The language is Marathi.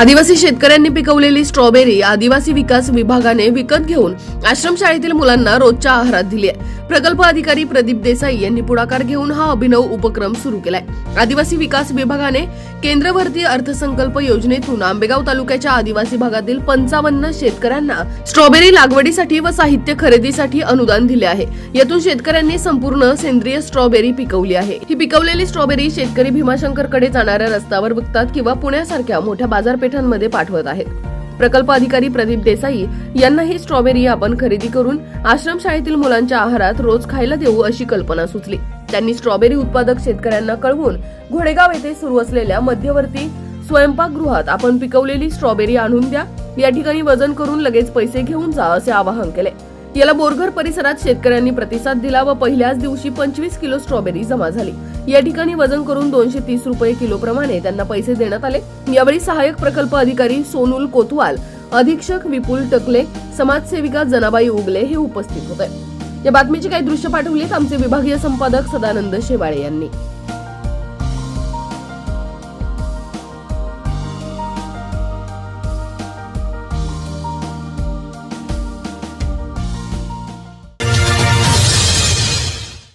आदिवासी शेतकऱ्यांनी पिकवलेली स्ट्रॉबेरी आदिवासी विकास विभागाने विकत घेऊन आश्रमशाळेतील मुलांना रोजच्या आहारात दिली आहे. प्रकल्प अधिकारी प्रदीप देसाई यांनी पुढाकार घेऊन हा अभिनव उपक्रम सुरू केलाय. आदिवासी विकास विभागाने केंद्रवर्ती अर्थसंकल्प योजनेतून आंबेगाव तालुक्याच्या आदिवासी भागातील पंचावन्न शेतकऱ्यांना स्ट्रॉबेरी लागवडीसाठी व साहित्य खरेदीसाठी अनुदान दिले आहे. यातून शेतकऱ्यांनी संपूर्ण सेंद्रिय स्ट्रॉबेरी पिकवली आहे. ही पिकवलेली स्ट्रॉबेरी शेतकरी भीमाशंकरकडे जाणाऱ्या रस्त्यावर विकतात किंवा पुण्यासारख्या मोठ्या बाजारपेठांमध्ये पाठवत आहेत. प्रकल्प अधिकारी प्रदीप देसाई यांना ही स्ट्रॉबेरी आपण खरेदी करून आश्रमशाळेतील मुलांच्या आहारात रोज खायला देऊ अशी कल्पना सुचली. त्यांनी स्ट्रॉबेरी उत्पादक शेतकऱ्यांना कळवून घोडेगाव येथे सुरू असलेल्या मध्यवर्ती स्वयंपाकगृहात आपण पिकवलेली स्ट्रॉबेरी आणून द्या. या ठिकाणी वजन करून लगेच पैसे घेऊन जा असे आवाहन केले. याला बोरघर परिसरात शेतकऱ्यांनी प्रतिसाद दिला व पहिल्याच दिवशी पंचवीस किलो स्ट्रॉबेरी जमा झाली. या ठिकाणी वजन करून दोनशे तीस रुपये किलो प्रमाणे त्यांना पैसे देण्यात आले. यावेळी सहाय्यक प्रकल्प अधिकारी सोनुल कोतवाल अधीक्षक विपुल टकले समाजसेविका जनाबाई उगले हे उपस्थित होते. या बातमीची काही दृश्य पाठवलीत आमचे विभागीय संपादक सदानंद शेवाळे यांनी.